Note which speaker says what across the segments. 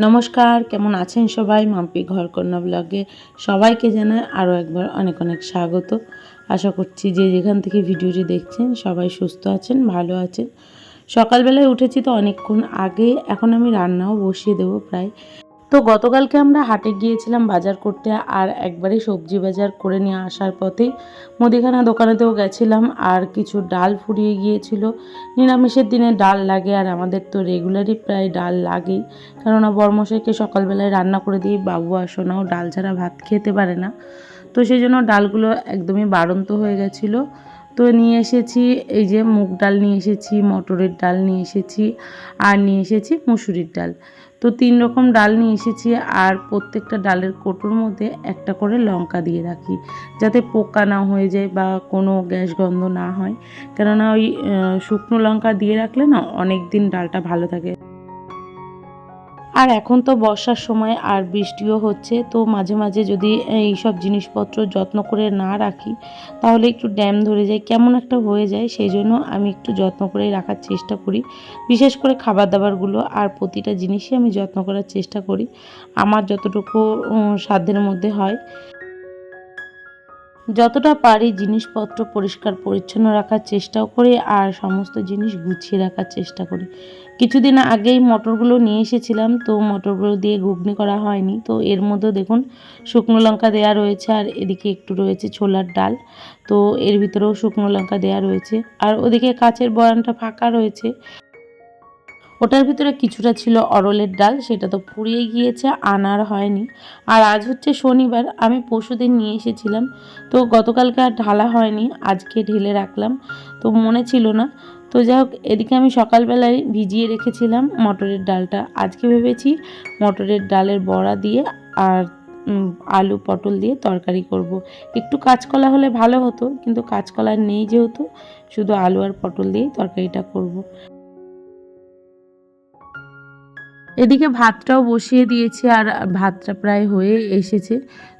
Speaker 1: নমস্কার, কেমন আছেন সবাই? মাম্পি ঘরকন্যা ব্লগে সবাইকে জানায় আরও একবার অনেক অনেক স্বাগত। আশা করছি যে যেখান থেকে ভিডিওটি দেখছেন সবাই সুস্থ আছেন, ভালো আছেন। সকালবেলায় উঠেছি তো অনেকক্ষণ আগে, এখন আমি রান্নাও বসিয়ে দেবো প্রায় তো গতকালকে আমরা হাটে গিয়েছিলাম বাজার করতে আর একবারে সবজি বাজার করে নিয়ে আসার পথে মুদিখানা দোকানেতেও গেছিলাম আর কিছু ডাল ফুরিয়ে গিয়েছিল। নিরামিষের দিনে ডাল লাগে আর আমাদের তো রেগুলারই প্রায় ডাল লাগেই। কেননা বর্মশাইকে সকালবেলায় রান্না করে দিই বাবু আর সোনাও ডাল ছাড়া ভাত খেতে পারে না। তো সেই জন্য ডালগুলো একদমই বাড়ন্ত হয়ে গেছিল। তো নিয়ে এসেছি, এই যে মুগ ডাল নিয়ে এসেছি, মটরের ডাল নিয়ে এসেছি আর নিয়ে এসেছি মুসুরির ডাল। তো তিন রকম ডাল নিয়ে এসেছি আর প্রত্যেকটা ডালের কোটোর মধ্যে একটা করে লঙ্কা দিয়ে রাখি যাতে পোকা না হয়ে যায় বা কোনো গ্যাস গন্ধ না হয়। কেননা ওই শুকনো লঙ্কা দিয়ে রাখলে না অনেক দিন ডালটা ভালো থাকে। আর এখন তো বর্ষার সময় আর বৃষ্টিও হচ্ছে, তো মাঝে মাঝে যদি এই সব জিনিসপত্র যত্ন করে না রাখি, তাহলে একটু ড্যাম ধরে যায়, কেমন একটা হয়ে যায়, সেই জন্য আমি একটু যত্ন করে রাখার চেষ্টা করি। বিশেষ করে খাবার দাবারগুলো আর প্রতিটা জিনিসই আমি যত্ন করার চেষ্টা করি, আমার যতটুকু সাধ্যের মধ্যে হয়। যতটা পারি জিনিসপত্র পরিষ্কার, পরিচ্ছন্ন রাখার চেষ্টাও করি আর সমস্ত জিনিস গুছিয়ে রাখার চেষ্টা করি। কিছুদিন আগেই মটরগুলো নিয়ে এসেছিলাম, তো মটরগুলো দিয়ে ঘুগনি করা হয়নি। তো এর মধ্যে দেখুন, শুকনো লঙ্কা দেওয়া রয়েছে আর এদিকে একটু রয়েছে ছোলার ডাল। তো এর ভিতরেও শুকনো লঙ্কা দেওয়া রয়েছে। আর ওদিকে কাচের বয়ানটা ফাঁকা রয়েছে। ওটার ভিতরে কিছুটা ছিল অরলের ডাল, সেটা তো ফুরিয়ে গিয়েছে, আনার হয়নি আর আজ হচ্ছে শনিবার, আমি পরশুদিন নিয়ে এসেছিলাম, তো গতকালকে আর ঢালা হয়নি, আজকে ঢেলে রাখলাম, তো মনে ছিল না তো যাই হোক এদিকে আমি সকালবেলায় ভিজিয়ে রেখেছিলাম মটরের ডালটা আজকে ভেবেছি মটরের ডালের বড়া দিয়ে আর আলু পটল দিয়ে তরকারি করব। একটু কাঁচকলা হলে ভালো হতো, কিন্তু কাঁচকলা নেই যেহেতু, শুধু আলু আর পটল দিয়েই তরকারিটা করব। এদিকে ভাতটাও বসিয়ে দিয়েছি আর ভাতটা প্রায় হয়ে এসেছে।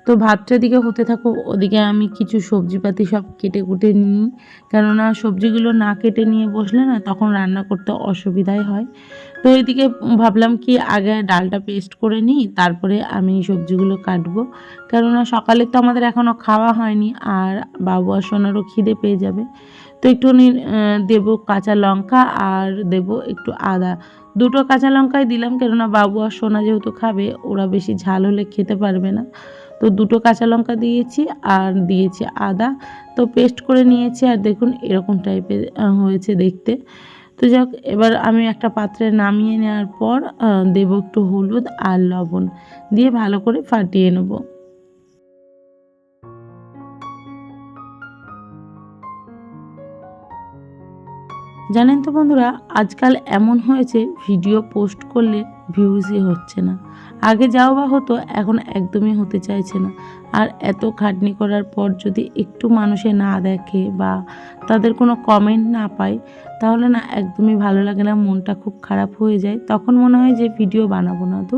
Speaker 1: তো ভাতটা দিকে হতে থাকুক ওদিকে আমি কিছু সবজিপাতি সব কেটে কুটে নিই। কেননা সবজিগুলো না কেটে নিয়ে বসলে না তখন রান্না করতে অসুবিধাই হয়। তো এদিকে ভাবলাম কি আগে ডালটা পেস্ট করে নিই তারপরে আমি সবজিগুলো কাটবো। কেননা সকালে তো আমাদের এখনও খাওয়া হয়নি আর বাবু আর সোনারও খিদে পেয়ে যাবে। তো আহ, দেবো কাঁচা লঙ্কা আর দেবো একটু আদা। দুটো কাঁচা লঙ্কাই দিলাম, কেননা বাবু আর সোনা যেহেতু খাবে, ওরা বেশি ঝাল হলে খেতে পারবে না। তো দুটো কাঁচা লঙ্কা দিয়েছি আর দিয়েছি আদা। তো পেস্ট করে নিয়েছি আর দেখুন এরকম টাইপের হয়েছে দেখতে। তো যাক, এবার আমি একটা পাত্রে নামিয়ে নেওয়ার পর দেবো একটু হলুদ আর লবণ দিয়ে ভালো করে ফাটিয়ে নেব। জানেন তো বন্ধুরা, আজকাল এমন হয়েছে, ভিডিও পোস্ট করলে ভিউজই হচ্ছে না। আগে যাও বা হতো, এখন একদমই হতে চাইছে না। আর এত খাটনি করার পর যদি একটু মানুষে না দেখে বা তাদের কোনো কমেন্ট না পায়, তাহলে না একদমই ভালো লাগে না, মনটা খুব খারাপ হয়ে যায়। তখন মনে হয় যে, ভিডিও বানাবো না তো।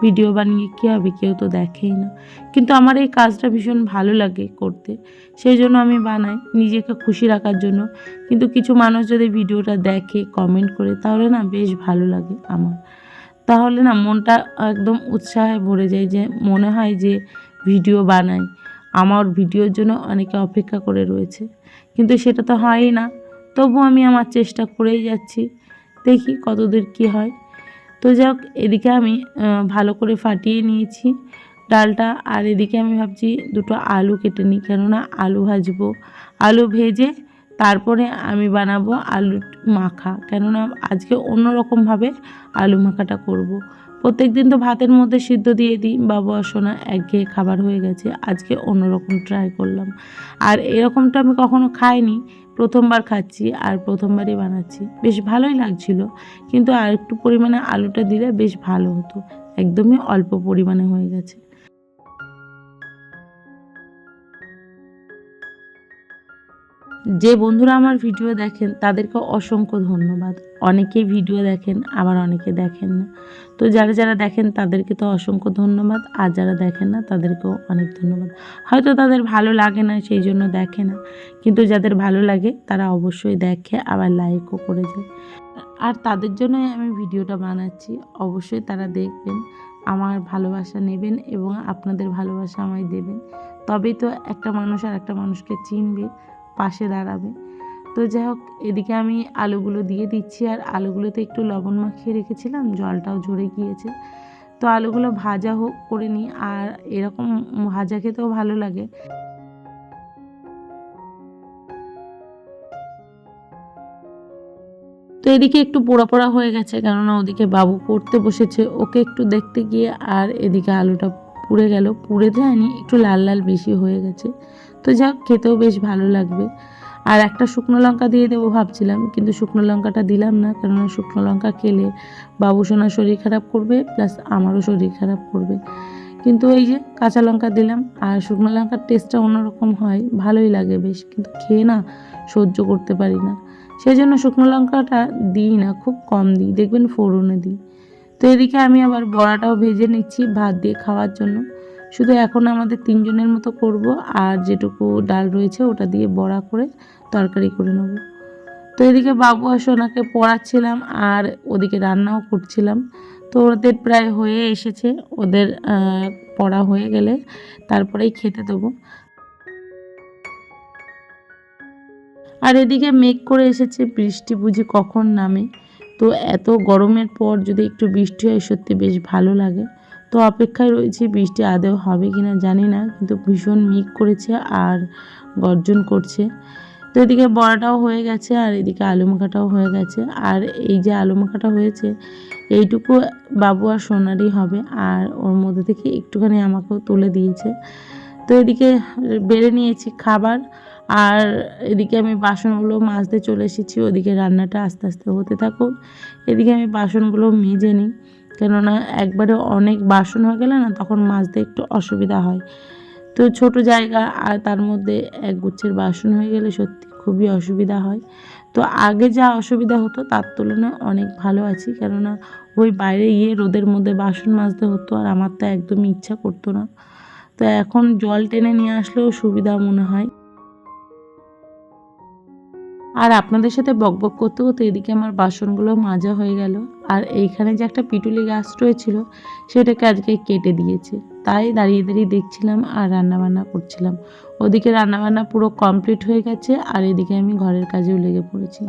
Speaker 1: ভিডিও বানিয়ে কী হবে? কেউ তো দেখেই না। কিন্তু আমার এই কাজটা ভীষণ ভালো লাগে করতে। সেই জন্য আমি বানাই, নিজেকে খুশি রাখার জন্য। কিন্তু কিছু মানুষ যদি ভিডিওটা দেখে কমেন্ট করে, তাহলে না বেশ ভালো লাগে আমার। তাহলে না মনটা একদম উৎসাহে ভরে যায় যে, মনে হয় যে ভিডিও বানাই। আমার ভিডিওর জন্য অনেকে অপেক্ষা করে রয়েছে। কিন্তু সেটা তো হয়ই না। তবু আমি আমার চেষ্টা করেই যাচ্ছি। দেখি কতদূর কী হয়। তো যাক, এদিকে আমি ভালো করে ফাটিয়ে নিয়েছি ডালটা। আর এদিকে আমি ভাবছি দুটো আলু কেটে নিই, কেননা আলু ভাজবো। আলু ভেজে তারপরে আমি বানাবো আলু মাখা, কেননা আজকে অন্যরকমভাবে আলু মাখাটা করব। প্রত্যেক দিন তো ভাতের মধ্যে সিদ্ধ দিয়ে দিই, বাবু আর সোনা একঘেয়ে খাবার হয়ে গেছে, আজকে অন্যরকম ট্রাই করলাম। আর এরকমটা আমি কখনো খাইনি প্রথমবার খাচ্ছি আর প্রথমবারই বানাচ্ছি। বেশ ভালোই লাগছিল, কিন্তু আর একটু পরিমাণে আলুটা দিলে বেশ ভালো হতো। একদমই অল্প পরিমাণে হয়ে গেছে। যে বন্ধুরা আমার ভিডিও দেখেন, তাদেরকে অসংখ্য ধন্যবাদ। অনেকেই ভিডিও দেখেন, আবার অনেকে দেখেন না। তো যারা যারা দেখেন, তাদেরকে তো অসংখ্য ধন্যবাদ। আর যারা দেখেন না, তাদেরকেও অনেক ধন্যবাদ। হয়তো তাদের ভালো লাগে না, সেই জন্য দেখে না। কিন্তু যাদের ভালো লাগে, তারা অবশ্যই দেখে, আবার লাইকও করে যায়। আর তাদের জন্যই আমি ভিডিওটা বানাচ্ছি। অবশ্যই তারা দেখবেন, আমার ভালোবাসা নেবেন এবং আপনাদের ভালোবাসা আমায় দেবেন। তবেই তো একটা মানুষ আর একটা মানুষকে চিনবে। পাশে দাঁড়াবে। তো যাই হোক এদিকে আমি আলুগুলো দিয়ে দিচ্ছি আর আলুগুলোতে একটু লবণ মাখিয়ে রেখেছিলাম, জলটাও ঝরে গিয়েছে। তো আলুগুলো ভাজা হোক করে নিই আর এরকম ভাজা খেতেও ভালো লাগে। তো এদিকে একটু পোড়া পোড়া হয়ে গেছে, কেননা ওদিকে বাবু পড়তে বসেছে, ওকে একটু দেখতে গিয়ে আর এদিকে আলুটা পুড়ে গেল। পুড়ে দেয়নি, একটু লাল লাল বেশি হয়ে গেছে। তো যাক, খেতেও বেশ ভালো লাগবে। আর একটা শুকনো লঙ্কা দিয়ে দেবো ভাবছিলাম, কিন্তু শুকনো লঙ্কাটা দিলাম না, কেননা শুকনো লঙ্কা খেলে বাবু সোনার শরীর খারাপ করবে, প্লাস আমারও শরীর খারাপ করবে। কিন্তু এই যে কাঁচা লঙ্কা দিলাম, আর শুকনো লঙ্কার টেস্টটা অন্যরকম হয়, ভালোই লাগে বেশ, কিন্তু খেয়ে না সহ্য করতে পারি না। সেই জন্য শুকনো লঙ্কাটা দিই না, খুব কম দিই, দেখবেন ফোড়নে দিই। তো এদিকে আমি আবার বড়াটাও ভেজে নিচ্ছি, ভাত দিয়ে খাওয়ার জন্য। শুধু এখন আমাদের তিনজনের মতো করব, আর যেটুকু ডাল রয়েছে ওটা দিয়ে বড়া করে তরকারি করে নেব। তো এদিকে বাবু আর সোনাকে পড়াচ্ছিলাম আর ওদিকে রান্নাও করছিলাম। তো ওদের প্রায় হয়ে এসেছে, ওদের পড়া হয়ে গেলে তারপরেই খেতে দেবো। আর এদিকে মেঘ করে এসেছে, বৃষ্টি বুঝি কখন নামে। তো এত গরমের পর যদি একটু বৃষ্টি হয়, সত্যি বেশ ভালো লাগে। তো অপেক্ষায় রয়েছে বৃষ্টি আদৌ হবে কি না জানি না, কিন্তু ভীষণ মেঘ করেছে আর গর্জন করছে। তো এদিকে বড়াটাও হয়ে গেছে আর এদিকে আলু মাখাটাও হয়ে গেছে। আর এই যে আলু মাখাটা হয়েছে, এইটুকু বাবু আর সোনারই হবে আর ওর মধ্যে থেকে একটুখানি আমাকেও তুলে দিয়েছে। তো এদিকে বেড়ে নিয়েছি খাবার আর এদিকে আমি বাসনগুলো মাজতে চলে এসেছি, ওদিকে রান্নাটা আস্তে আস্তে হতে থাকুক। এদিকে আমি বাসনগুলো মেজে নিই। কেননা একবারে অনেক বাসন হয়ে গেলে না, তখন মাজতে একটু অসুবিধা হয়। তো ছোট জায়গা আর তার মধ্যে এক গুচ্ছের বাসন হয়ে গেলে সত্যি খুবই অসুবিধা হয়। তো আগে যা অসুবিধা হতো, তার তুলনায় অনেক ভালো আছি। কেননা ওই বাইরে গিয়ে রোদের মধ্যে বাসন মাজতে হতো আর আমার তো একদমই ইচ্ছা করতো না। তো এখন জল টেনে নিয়ে আসলেও সুবিধা মনে হয়। আর আপনাদের সাথে বকবক করতে করতে এদিকে আমার বাসনগুলো মাজা হয়ে গেল। আর এইখানে যে একটা পিটুলি গাছ রয়েছিল, সেটাকে আজকে কেটে দিয়েছে। তাই দাঁড়িয়ে দাঁড়িয়ে দেখছিলাম আর রান্নাবান্না করছিলাম। ওদিকে রান্নাবান্না পুরো কমপ্লিট হয়ে গেছে আর এদিকে আমি ঘরের কাজেও লেগে পড়েছি।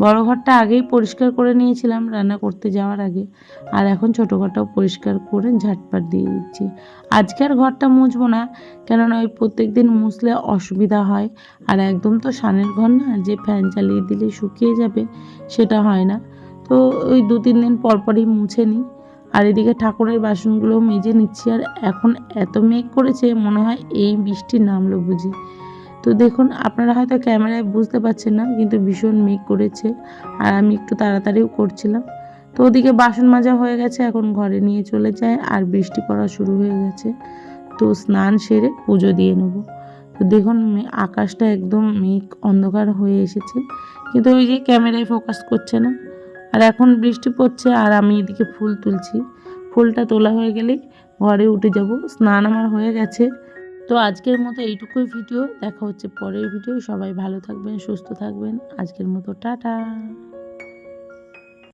Speaker 1: বড় ঘরটা আগেই পরিষ্কার করে নিয়েছিলাম রান্না করতে যাওয়ার আগে। আর এখন ছোটো ঘরটাও পরিষ্কার করে ঝাটপাট দিয়ে দিচ্ছি। আজকে আর ঘরটা মুছবো না, কেননা ওই প্রত্যেক দিন মুছলে অসুবিধা হয়। আর একদম তো সানের ঘর না, যে ফ্যান চালিয়ে দিলে শুকিয়ে যাবে সেটা হয় না। তো ওই দু তিন দিন পর পরই মুছে নিই। আর এদিকে ঠাকুরের বাসনগুলো মেজে নিচ্ছি, আর এখন এত মেঘ করেছে, মনে হয় এই বৃষ্টি নামলো বুঝি। তো দেখুন, আপনারা হয়তো ক্যামেরায় বুঝতে পারছেন না, কিন্তু ভীষণ মেঘ করেছে, আর আমি একটু তাড়াতাড়িও করছিলাম। তো ওদিকে বাসন মাজা হয়ে গেছে, এখন ঘরে নিয়ে চলে যায় আর বৃষ্টি পড়া শুরু হয়ে গেছে। তো স্নান সেরে পুজো দিয়ে নেব। তো দেখুন আকাশটা একদম মেঘ অন্ধকার হয়ে এসেছে, কিন্তু ওই যে ক্যামেরায় ফোকাস করছে না আর এখন বৃষ্টি পড়ছে আর আমি এদিকে ফুল তুলছি। ফুলটা তোলা হয়ে গেলে ঘরে উঠে যাব। স্নান আমার হয়ে গেছে। তো আজকের মতো এইটুকুই ভিডিও। দেখা হচ্ছে পরের ভিডিও। সবাই ভালো থাকবেন, সুস্থ থাকবেন। আজকের মতো টাটা।